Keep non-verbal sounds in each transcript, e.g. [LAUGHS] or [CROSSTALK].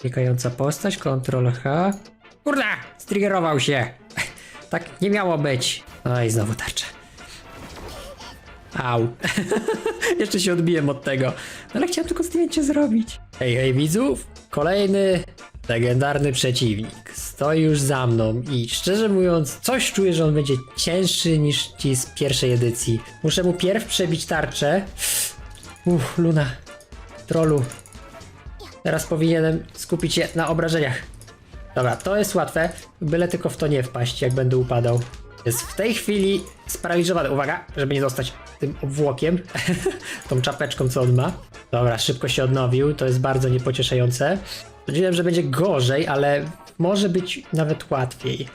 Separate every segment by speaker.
Speaker 1: Klikająca postać, Ctrl H. Kurde, striggerował się. [LAUGHS] Tak nie miało być. No i znowu tarcza. Au. [LAUGHS] Jeszcze się odbiłem od tego. No ale chciałem tylko zdjęcie zrobić. Hej, hej widzów. Kolejny legendarny przeciwnik. Stoi już za mną i szczerze mówiąc, coś czuję, że on będzie cięższy niż ci z pierwszej edycji. Muszę mu pierw przebić tarczę. Uff, Luna. Trollu. Teraz powinienem skupić się na obrażeniach. Dobra, to jest łatwe, byle tylko w to nie wpaść, jak będę upadał. Jest w tej chwili sparaliżowany. Uwaga, żeby nie dostać tym obłokiem, [LAUGHS] tą czapeczką, co on ma. Dobra, szybko się odnowił, to jest bardzo niepocieszające. Sądziłem, że będzie gorzej, ale może być nawet łatwiej.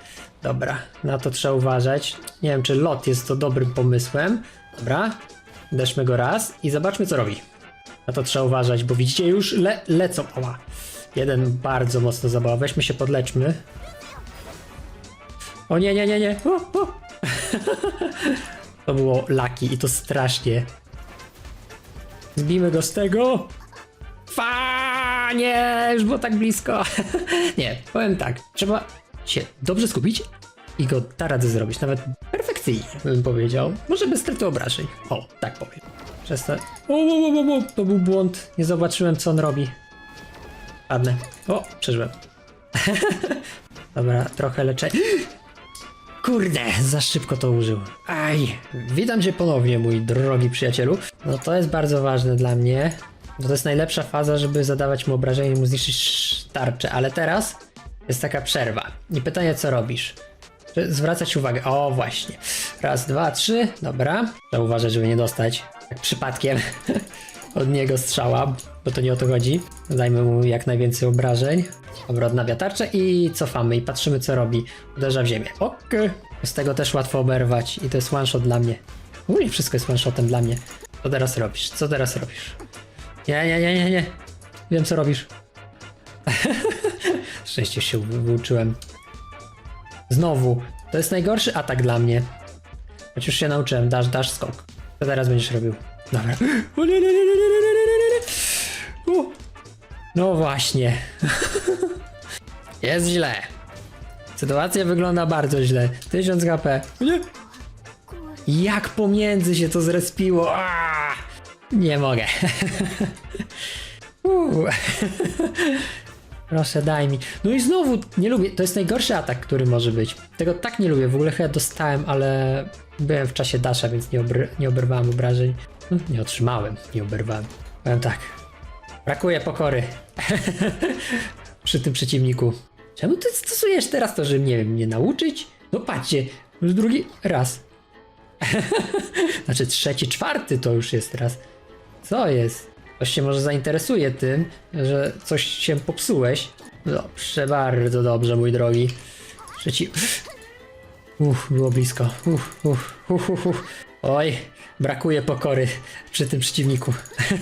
Speaker 1: Dobra, na to trzeba uważać. Nie wiem, czy lot jest to dobrym pomysłem. Dobra, deszmy go raz i zobaczmy, co robi. Na to trzeba uważać, bo widzicie, już le lecą. Oła. Jeden bardzo mocno zabawa. Weźmy się, podleczmy. O nie, nie, nie, nie. O, o. [LAUGHS] to było laki i to strasznie. Zbijmy go z tego. Fa, nie, już było tak blisko. [LAUGHS] nie, powiem tak. Trzeba się dobrze skupić i go da radę zrobić. Nawet perfekcyjnie, bym powiedział. Może bez straty obrażeń. O, tak powiem. Przestań. O, to był błąd. Nie zobaczyłem, co on robi. Padnę. O, przeżyłem. [LAUGHS] Dobra, trochę leczę. [GASPS] Kurde, za szybko to użył. Aj, witam cię ponownie, mój drogi przyjacielu. No to jest bardzo ważne dla mnie. Bo to jest najlepsza faza, żeby zadawać mu obrażenia i mu zniszczyć tarczę. Ale teraz jest taka przerwa. I pytanie, co robisz? Zwracać uwagę. O, właśnie. Raz, dwa, trzy. Dobra. Trzeba uważać, żeby nie dostać tak przypadkiem [LAUGHS] od niego strzała, bo to nie o to chodzi. Dajmy mu jak najwięcej obrażeń. Dobra, odnawia tarczę i cofamy i patrzymy co robi. Uderza w ziemię. Okej. Z tego też łatwo oberwać i to jest one shot dla mnie. Uj, wszystko jest one shotem dla mnie. Co teraz robisz? Co teraz robisz? Nie, nie, nie, nie, nie. Wiem co robisz. [LAUGHS] Szczęście się wy- wyuczyłem. Znowu. To jest najgorszy atak dla mnie. Choć już się nauczyłem. Dasz, dasz skok. Co teraz będziesz robił? Dobra. No właśnie. Jest źle. Sytuacja wygląda bardzo źle. 1000 HP. Jak pomiędzy się to zrespiło. Nie mogę. [LAUGHS] Proszę, daj mi. No i znowu nie lubię. To jest najgorszy atak, który może być. Tego tak nie lubię. W ogóle chyba dostałem, ale byłem w czasie dasza, więc nie, obr nie oberwałem obrażeń. No, nie otrzymałem, nie oberwałem. Powiem tak. Brakuje pokory. [LAUGHS] Przy tym przeciwniku. Czemu ty stosujesz teraz to, żeby nie wiem, mnie nauczyć? No patrzcie, już drugi raz. [LAUGHS] znaczy trzeci, czwarty to już jest raz. Co jest? Ktoś się może zainteresuje tym, że coś się popsułeś. Dobrze, bardzo dobrze, mój drogi. Trzeci. Uff, było blisko. Uff, uff, uff, uff, uff. Oj, brakuje pokory przy tym przeciwniku.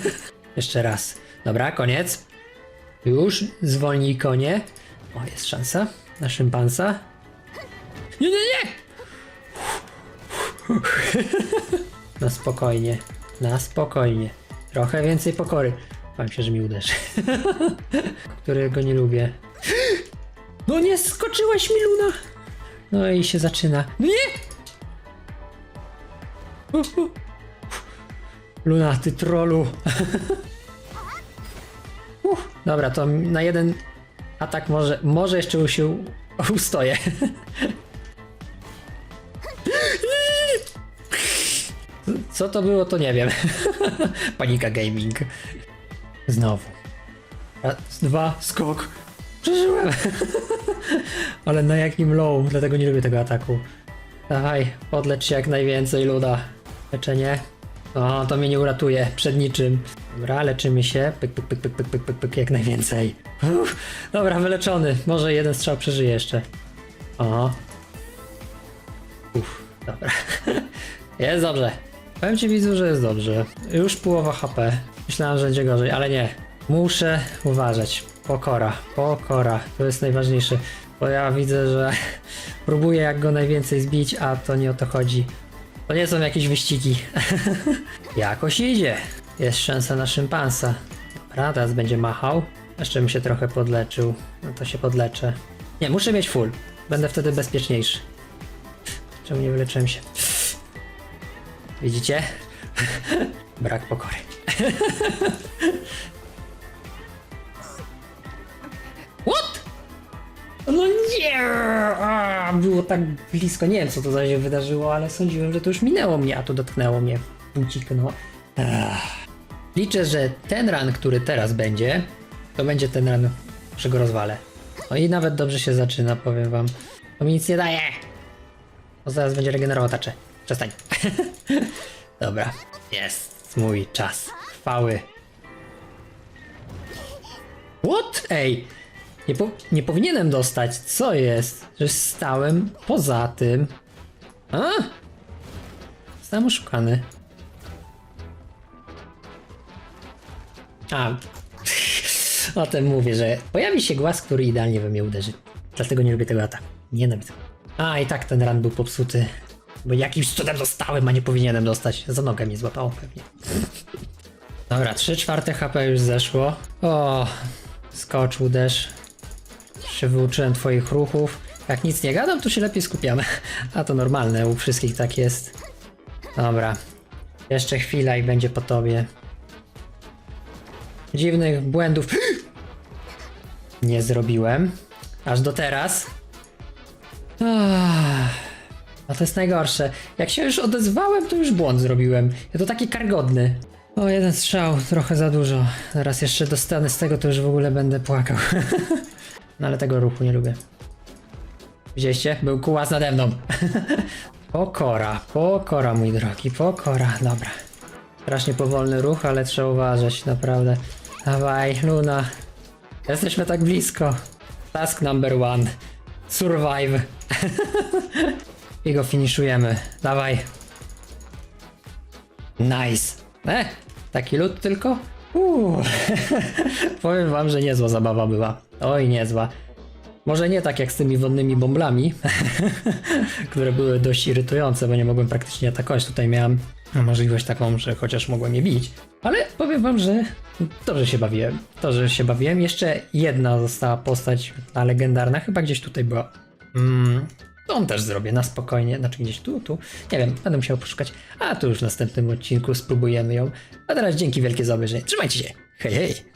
Speaker 1: [LAUGHS] Jeszcze raz. Dobra, koniec. Już, zwolnij konie. O, jest szansa na szympansa. Nie, nie, nie! [LAUGHS] Na spokojnie, na spokojnie. Trochę więcej pokory. Bałem się, że mi uderzy. [LAUGHS] Którego nie lubię. [GASPS] No nie, skoczyłaś mi, Luna! No i się zaczyna. No nie! [LAUGHS] Luna, ty trolu. [LAUGHS] Dobra, to na jeden atak może, może jeszcze się ustoję. Co to było, to nie wiem. [LAUGHS] Panika Gaming. Znowu. Raz, dwa, skok. Przeżyłem. [LAUGHS] Ale na jakim low, dlatego nie lubię tego ataku. Dawaj, podlecz się jak najwięcej, luda. Leczenie. O, to mnie nie uratuje przed niczym. Dobra, leczymy się. Pyk, pyk, pyk, pyk, pyk, pyk, pyk, pyk jak najwięcej. Uff, dobra, wyleczony. Może jeden strzał przeżyje jeszcze. O. Uff, dobra. [LAUGHS] Jest dobrze. Powiem ci widzu, że jest dobrze. Już połowa HP. Myślałem, że będzie gorzej, ale nie. Muszę uważać. Pokora, pokora. To jest najważniejsze. Bo ja widzę, że [LAUGHS] próbuję jak go najwięcej zbić, a to nie o to chodzi. To nie są jakieś wyścigi. [LAUGHS] Jakoś idzie. Jest szansa na szympansa. Dobra, teraz będzie machał. Jeszcze bym się trochę podleczył. No to się podleczę. Nie, muszę mieć full. Będę wtedy bezpieczniejszy. Czemu nie wyleczyłem się? Widzicie? [LAUGHS] Brak pokory. [LAUGHS] What? No nie! A, było tak blisko. Nie wiem, co to za się wydarzyło, ale sądziłem, że to już minęło mnie, a to dotknęło mnie. Uciknęło. Ech. Liczę, że ten run, który teraz będzie, to będzie ten run, że go rozwalę. No i nawet dobrze się zaczyna, powiem wam. To mi nic nie daje. Bo zaraz będzie regenerował taczę. Przestań. [LAUGHS] Dobra. Jest mój czas. Chwały. What? Ej! Nie, po, nie powinienem dostać. Co jest? Że stałem poza tym. A? Zostałem oszukany. A. [LAUGHS] O tym mówię, że pojawi się głaz, który idealnie we mnie uderzy. Dlatego nie lubię tego ataku. Nienawidzę. A, i tak ten run był popsuty. Bo jakimś cudem dostałem, a nie powinienem dostać. Za nogę mnie złapało pewnie. Dobra, 3 czwarte HP już zeszło. O, skocz, uderz. Się wyuczyłem twoich ruchów. Jak nic nie gadam, to się lepiej skupiamy. A to normalne, u wszystkich tak jest. Dobra. Jeszcze chwila i będzie po tobie. Dziwnych błędów [GASPS] nie zrobiłem. Aż do teraz. Ach, A to jest najgorsze. Jak się już odezwałem, to już błąd zrobiłem. Ja to taki kargodny. O, jeden strzał, trochę za dużo. Teraz jeszcze dostanę z tego, to już w ogóle będę płakał. [LAUGHS] no ale tego ruchu nie lubię. Widzieliście? Był kułas nade mną. [LAUGHS] pokora, pokora mój drogi, pokora. Dobra. Strasznie powolny ruch, ale trzeba uważać, naprawdę. Dawaj, Luna. Jesteśmy tak blisko. Task number one. Survive. [LAUGHS] I go finiszujemy. Dawaj. Nice. E, taki lód tylko? Uuu. [LAUGHS] Powiem wam, że niezła zabawa była. Oj, niezła. Może nie tak jak z tymi wodnymi bąblami, [LAUGHS] które były dość irytujące, bo nie mogłem praktycznie atakować. Tutaj miałem możliwość taką, że chociaż mogłem je bić. Ale powiem wam, że dobrze się bawiłem. Że się bawiłem. Jeszcze jedna została postać ta legendarna, chyba gdzieś tutaj była. Mm, on też zrobię na spokojnie, znaczy gdzieś tu, tu. Nie wiem, będę musiał poszukać. A tu już w następnym odcinku spróbujemy ją. A teraz dzięki wielkie za obejrzenie. Trzymajcie się. Hej, hej.